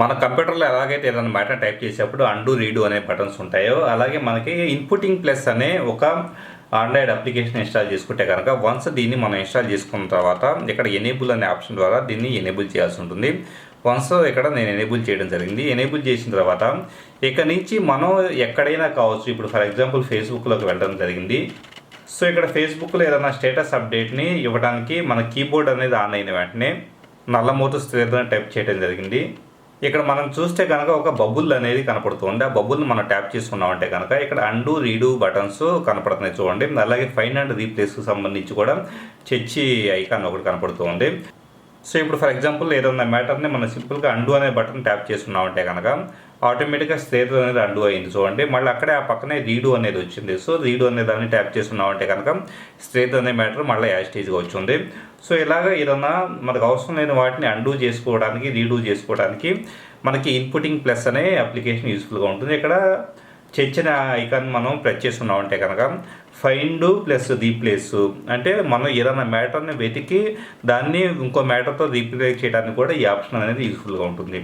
మన కంప్యూటర్లో ఎలాగైతే ఏదైనా మ్యాటర్ టైప్ చేసేటప్పుడు అండు రీడు అనే బటన్స్ ఉంటాయో అలాగే మనకి ఇన్పుటింగ్ ప్లస్ అనే ఒక ఆండ్రాయిడ్ అప్లికేషన్ ఇన్స్టాల్ చేసుకుంటే కనుక వన్స్ దీన్ని మనం ఇన్స్టాల్ చేసుకున్న తర్వాత ఇక్కడ ఎనేబుల్ అనే ఆప్షన్ ద్వారా దీన్ని ఎనేబుల్ చేయాల్సి ఉంటుంది. వన్స్ ఇక్కడ నేను ఎనేబుల్ చేయడం జరిగింది. ఎనేబుల్ చేసిన తర్వాత ఇక్కడ నుంచి మనం ఎక్కడైనా కావచ్చు ఇప్పుడు ఫర్ ఎగ్జాంపుల్ ఫేస్బుక్లోకి వెళ్ళడం జరిగింది. సో ఇక్కడ ఫేస్బుక్లో ఏదైనా స్టేటస్ అప్డేట్ని ఇవ్వడానికి మన కీబోర్డ్ అనేది ఆన్ అయిన వెంటనే నల్లమూత స్థిరంగా టైప్ చేయడం జరిగింది. ఇక్కడ మనం చూస్తే కనుక ఒక బబుల్ అనేది కనపడుతుంది ఆ బబుల్ని మనం ట్యాప్ చేసుకున్నామంటే కనుక ఇక్కడ అండు రీడు బటన్స్ కనపడుతున్నాయి చూడండి. అలాగే ఫైన్ అండ్ రీప్లేస్కి సంబంధించి కూడా చర్చి ఐకాన్ ఒకటి కనపడుతుంది సో ఇప్పుడు ఫర్ ఎగ్జాంపుల్ ఏదైనా మ్యాటర్ని మనం సింపుల్గా అండు అనే బటన్ ట్యాప్ చేసుకున్నామంటే కనుక ఆటోమేటిక్గా స్టేట్ అనేది అండు అయింది. సో అంటే మళ్ళీ అక్కడే ఆ పక్కనే రీడు అనేది వచ్చింది. సో రీడు అనే దాన్ని ట్యాప్ చేసుకున్నామంటే కనుక స్ట్రేట్ అనే మ్యాటర్ మళ్ళీ యాస్టేజ్గా వచ్చింది. సో ఇలాగ ఏదన్నా మనకు అవసరం లేని వాటిని అండూ చేసుకోవడానికి రీడూ చేసుకోవడానికి మనకి ఇన్పుటింగ్ ప్లస్ అనే అప్లికేషన్ యూస్ఫుల్గా ఉంటుంది. ఇక్కడ చర్చిన ఐకాన్ మనం ప్రెస్ చేసుకున్నామంటే కనుక ఫైండ్ ప్లస్ రీప్లేస్ అంటే మనం ఏదైనా మ్యాటర్ని వెతికి దాన్ని ఇంకో మ్యాటర్తో రీప్లేస్ చేయడానికి కూడా ఈ ఆప్షన్ అనేది యూస్ఫుల్గా ఉంటుంది.